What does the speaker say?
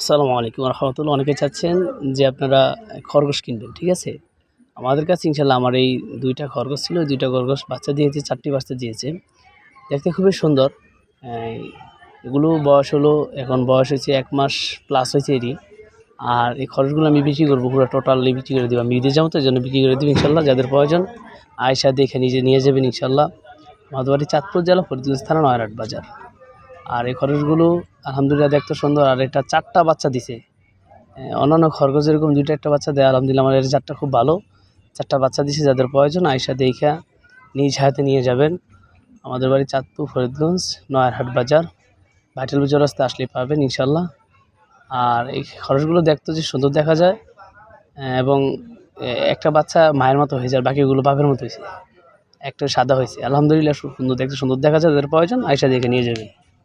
আসসালামু আলাইকুম রহমতুল্লাহ। অনেকে চাচ্ছেন যে আপনারা খরগোশ কিনবেন, ঠিক আছে? আমাদের কাছে ইনশাল্লাহ আমার এই দুইটা খরগোশ ছিল দুইটা খরগোশ বাচ্চা দিয়েছে, চারটি বাচ্চা দিয়েছে। দেখতে খুবই সুন্দর। এগুলো বয়স হলো, এখন বয়স হয়েছে এক মাস প্লাস হয়েছে এরই। আর এই খরচগুলো আমি বিক্রি করব, পুরো টোটালি বিক্রি করে দেবো। আমি বিদেশ যাব তো জন্য বিক্রি করে দেবো ইনশাল্লাহ যাদের প্রয়োজন। আয়সা দেখে নিজে নিয়ে যাবেন ইনশাল্লাহ আমাদের বাড়ি চাঁদপুর জেলা, ফরিদগঞ্জ থানা নয়রাট বাজার। আর এই খরচগুলো আলহামদুলিল্লাহ দেখতে সুন্দর। আর এটা চারটা বাচ্চা দিছে। অন্যান্য খরগোশ এরকম দুইটা একটা বাচ্চা দেয়। আলহামদুলিল্লাহ আমার এর চারটা খুব ভালো। চারটা বাচ্চা দিছে যাদের প্রয়োজন আয়সা দেখা নিজ হাতে নিয়ে যাবেন। আমাদের বাড়ি চাঁদপুর, ফরিদগঞ্জ, নয়ারহাট বাজার। ভাইটাল বাজার রাস্তা আসলে পাবেন ইনশাল্লাহ আর এই খরচগুলো দেখতে যে সুন্দর দেখা যায়। এবং একটা বাচ্চা মায়ের মতো হয়ে যায়, বাকিগুলো বাপের মতো হয়েছে। একটা সাদা হয়েছে। আলহামদুলিল্লাহ সুন্দর, দেখতে সুন্দর দেখা যায়। যাদের প্রয়োজন আয়সা দেখে নিয়ে যাবেন।